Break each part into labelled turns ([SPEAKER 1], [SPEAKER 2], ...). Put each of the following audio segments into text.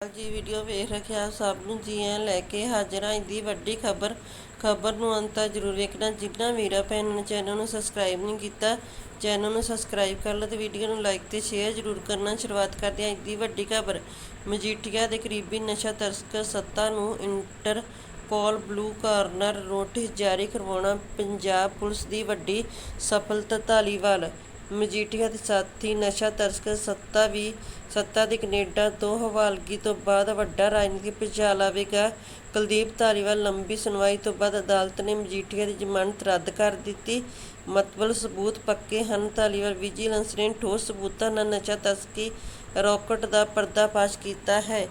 [SPEAKER 1] ਜੀ ਵੀਡੀਓ ਵੇਖ ਰੱਖਿਆ, ਸਭ ਨੂੰ ਜੀਆਂ ਲੈ ਕੇ ਹਾਜ਼ਰ ਹਾਂ। ਦੀ ਵੱਡੀ ਖਬਰ ਖਬਰ ਨੂੰ ਅੰਤ ਤੱਕ ਜ਼ਰੂਰ ਵੇਖਣਾ। ਜਿਨ੍ਹਾਂ ਵੀਰਾਂ ਭੈਣਾਂ ਨੇ ਚੈਨਲ ਨੂੰ ਸਬਸਕ੍ਰਾਈਬ ਨਹੀਂ ਕੀਤਾ, ਚੈਨਲ ਨੂੰ ਸਬਸਕ੍ਰਾਈਬ ਕਰ ਲਓ ਤੇ ਵੀਡੀਓ ਨੂੰ ਲਾਈਕ ਤੇ ਸ਼ੇਅਰ ਜ਼ਰੂਰ ਕਰਨਾ। ਸ਼ੁਰੂਆਤ ਕਰਦੇ ਹਾਂ ਦੀ ਵੱਡੀ ਖਬਰ। ਮਜੀਠੀਆ ਦੇ ਕਰੀਬੀ ਨਸ਼ਾ ਤਸਕਰ ਸੱਤਾ ਨੂੰ ਇੰਟਰਪੋਲ ਬਲੂ ਕਾਰਨਰ ਨੋਟਿਸ ਜਾਰੀ ਕਰਵਾਉਣਾ। ਪੰਜਾਬ ਪੁਲਿਸ ਦੀ ਵੱਡੀ ਸਫਲਤਾ ਧਾਲੀਵਾਲ ਮਜੀਠੀਆ ਦੇ ਸਾਥੀ ਨਸ਼ਾ ਤਸਕਰ ਸੱਤਾ ਵੀ ਸੱਤਾ ਦੀ ਕੈਨੇਡਾ ਤੋਂ ਹਵਾਲਗੀ ਤੋਂ ਬਾਅਦ ਵੱਡਾ ਰਾਜਨੀਤਿਕ ਭੁਚਾਲ ਲਾਵੇਗਾ। ਕੁਲਦੀਪ ਧਾਲੀਵਾਲ ਲੰਬੀ ਸੁਣਵਾਈ ਤੋਂ ਬਾਅਦ ਅਦਾਲਤ ਨੇ ਮਜੀਠੀਆ ਦੀ ਜ਼ਮਾਨਤ ਰੱਦ ਕਰ ਦਿੱਤੀ। ਮਤਬਲ ਸਬੂਤ ਪੱਕੇ ਹਨ। ਧਾਲੀਵਾਲ ਵਿਜੀਲੈਂਸ ਨੇ ਠੋਸ ਸਬੂਤਾਂ ਨਾਲ ਨਸ਼ਾ ਤਸਕੀ ਰੌਕਟ ਦਾ ਪਰਦਾਫਾਸ਼ ਕੀਤਾ ਹੈ।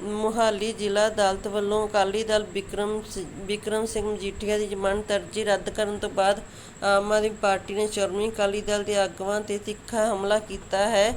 [SPEAKER 1] ਮੁਹਾਲੀ ਜ਼ਿਲ੍ਹਾ ਅਦਾਲਤ ਵੱਲੋਂ ਅਕਾਲੀ ਦਲ ਬਿਕਰਮ ਬਿਕਰਮ ਸਿੰਘ ਮਜੀਠੀਆ ਦੀ ਜ਼ਮਾਨਤ ਅਰਜ਼ੀ ਰੱਦ ਕਰਨ ਤੋਂ ਬਾਅਦ ਆਮ ਆਦਮੀ ਪਾਰਟੀ ਨੇ ਸ਼੍ਰੋਮਣੀ ਅਕਾਲੀ ਦਲ ਦੇ ਆਗੂਆਂ ਤੇ ਤਿੱਖਾ ਹਮਲਾ ਕੀਤਾ ਹੈ।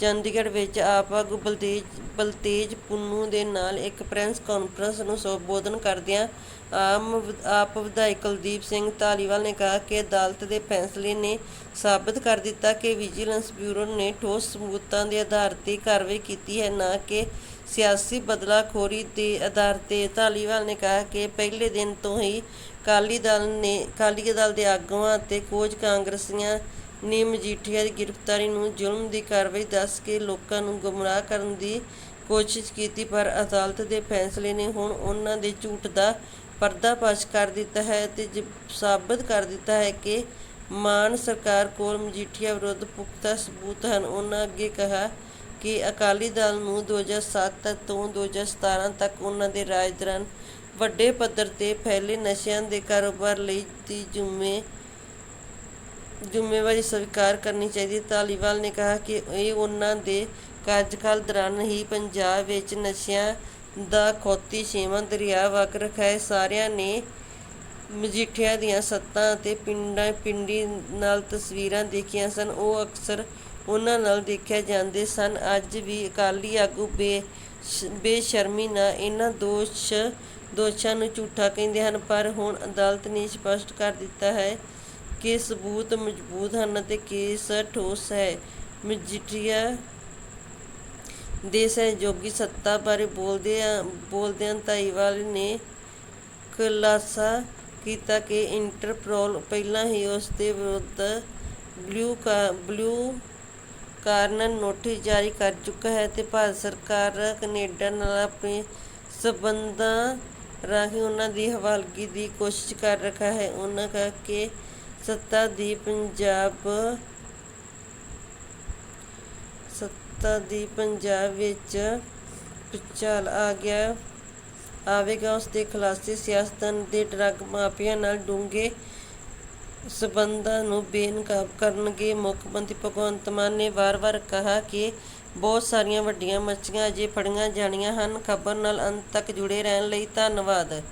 [SPEAKER 1] ਚੰਡੀਗੜ੍ਹ ਵਿੱਚ ਆਪ ਆਗੂ ਬਲਤੇਜ ਬਲਤੇਜ ਪੁੰਨੂ ਦੇ ਨਾਲ ਇੱਕ ਪ੍ਰੈਸ ਕਾਨਫਰੰਸ ਨੂੰ ਸੰਬੋਧਨ ਕਰਦਿਆਂ ਆਮ ਆਪ ਵਿਧਾਇਕ ਕੁਲਦੀਪ ਸਿੰਘ ਧਾਲੀਵਾਲ ਨੇ ਕਿਹਾ ਕਿ ਅਦਾਲਤ ਦੇ ਫੈਸਲੇ ਨੇ ਸਾਬਤ ਕਰ ਦਿੱਤਾ ਕਿ ਵਿਜੀਲੈਂਸ ਬਿਊਰੋ ਨੇ ਠੋਸ ਸਬੂਤਾਂ ਦੇ ਆਧਾਰ ਤੇ ਕਾਰਵਾਈ ਕੀਤੀ ਹੈ, ਨਾ ਕਿ ਸਿਆਸੀ ਬਦਲਾਖੋਰੀ ਦੇ ਆਧਾਰ ਤੇ। ਧਾਲੀਵਾਲ ਨੇ ਕਿਹਾ ਕਿ ਪਹਿਲੇ ਦਿਨ ਤੋਂ ਹੀ ਅਕਾਲੀ ਦਲ ਨੇ, ਅਕਾਲੀ ਦਲ ਦੇ ਆਗੂਆਂ ਅਤੇ ਕੁਝ ਕਾਂਗਰਸੀਆਂ ਨੇ ਮਜੀਠੀਆ ਦੀ ਗ੍ਰਿਫਤਾਰੀ ਨੂੰ ਜ਼ੁਲਮ ਦੀ ਕਾਰਵਾਈ ਦੱਸ ਕੇ ਲੋਕਾਂ ਨੂੰ ਗੁੰਮਰਾਹ ਕਰਨ ਦੀ ਕੋਸ਼ਿਸ਼ ਕੀਤੀ, ਪਰ ਅਦਾਲਤ ਦੇ ਫੈਸਲੇ ਨੇ ਹੁਣ ਉਹਨਾਂ ਦੇ ਝੂਠ ਦਾ ਪਰਦਾਫਾਸ਼ ਕਰ ਦਿੱਤਾ ਹੈ ਤੇ ਸਾਬਤ ਕਰ ਦਿੱਤਾ ਹੈ ਕਿ ਮਾਨ ਸਰਕਾਰ ਕੋਲ ਮਜੀਠੀਆ ਵਿਰੁੱਧ ਪੁਖਤਾ ਸਬੂਤ ਹਨ। ਉਹਨਾਂ ਅੱਗੇ ਕਿਹਾ ਕਿ ਅਕਾਲੀ ਦਲ ਨੂੰ 2007 ਤੋਂ 2017 ਤੱਕ ਉਹਨਾਂ ਦੇ ਰਾਜ ਦੌਰਾਨ ਵੱਡੇ ਪੱਧਰ ਤੇ ਫੈਲੇ ਨਸ਼ਿਆਂ ਦੇ ਕਾਰੋਬਾਰ ਲਈ ਦੀ ਜ਼ਿੰਮੇ ਜ਼ਿੰਮੇਵਾਰੀ ਸਵੀਕਾਰ ਕਰਨੀ ਚਾਹੀਦੀ ਹੈ। ਧਾਲੀਵਾਲ ਨੇ ਕਿਹਾ ਕਿ ਇਹ ਉਹਨਾਂ ਦੇ ਕਾਰਜਕਾਲ ਦੌਰਾਨ ਹੀ ਪੰਜਾਬ ਵਿੱਚ ਨਸ਼ਿਆਂ ਦਾ ਖੋਤੀ ਛੇਵਾਂ ਦਰਿਆ ਵਗ ਰੱਖਿਆ ਸਾਰਿਆਂ ਨੇ ਮਜੀਠੀਆ ਦੀਆਂ ਸੱਤਾਂ ਅਤੇ ਪਿੰਡਾਂ, ਪਿੰਡੀ ਨਾਲ ਤਸਵੀਰਾਂ ਦੇਖੀਆਂ ਸਨ। ਉਹ ਅਕਸਰ ਉਹਨਾਂ ਨਾਲ ਦੇਖਿਆ ਜਾਂਦੇ ਸਨ। ਅੱਜ ਵੀ ਅਕਾਲੀ ਆਗੂ ਬੇ ਬੇਸ਼ਰਮੀ ਨਾਲ ਇਹਨਾਂ ਦੋਸ਼, ਦੋਸ਼ਾਂ ਨੂੰ ਝੂਠਾ ਕਹਿੰਦੇ ਹਨ, ਪਰ ਹੁਣ ਅਦਾਲਤ ਨੇ ਸਪਸ਼ਟ ਕਰ ਦਿੱਤਾ ਹੈ ਕਿ ਸਬੂਤ ਮਜ਼ਬੂਤ ਹਨ ਅਤੇ ਕੇਸ ਠੋਸ ਹੈ। ਮਜੀਠੀਆ ਦੇ ਸਹਿਯੋਗੀ ਸੱਤਾ ਬਾਰੇ ਬੋਲਦਿਆਂ ਬੋਲਦਿਆਂ ਧਾਲੀਵਾਲ ਨੇ ਖੁਲਾਸਾ ਕੀਤਾ ਕਿ ਇੰਟਰਪੋਲ ਪਹਿਲਾਂ ਹੀ ਉਸ ਦੇ ਵਿਰੁੱਧ ਬਲੂ ਬਲੂ ਕਾਰਨਰ ਨੋਟਿਸ ਜਾਰੀ ਕਰ ਚੁੱਕਾ ਹੈ ਤੇ ਭਾਰਤ ਸਰਕਾਰ ਕੈਨੇਡਾ ਨਾਲ ਆਪਣੇ ਸਬੰਧਾਂ ਰਾਹੀਂ ਉਹਨਾਂ ਦੀ ਹਵਾਲਗੀ ਦੀ ਕੋਸ਼ਿਸ਼ ਕਰ ਰੱਖਾ ਹੈ। ਉਹਨਾਂ ਕਿਹਾ ਕਿ ਸੱਤਾ ਦੀ ਪੰਜਾਬ, ਸੱਤਾ ਦੀ ਪੰਜਾਬ ਵਿੱਚ ਭੁਚਾਲ ਆ ਗਿਆ। ਆਵੇਗਾ ਉਸ ਦੇ ਖੁਲਾਸੇ ਸਿਆਸਤਦਾਨ ਦੇ ਡਰੱਗ ਮਾਫੀਆ ਨਾਲ ਡੂੰਘੇ ਸਬੰਧਾਂ ਨੂੰ ਬੇਨਕਾਬ ਕਰਨਗੇ। ਮੁੱਖ ਮੰਤਰੀ ਭਗਵੰਤ ਮਾਨ ਨੇ ਵਾਰ-ਵਾਰ ਕਿਹਾ ਕਿ ਬਹੁਤ ਸਾਰੀਆਂ ਵੱਡੀਆਂ ਮੱਛੀਆਂ ਅਜੇ ਫੜੀਆਂ ਜਾਣੀਆਂ ਹਨ। ਖਬਰ ਨਾਲ ਅੰਤ ਤੱਕ ਜੁੜੇ ਰਹਿਣ ਲਈ ਧੰਨਵਾਦ।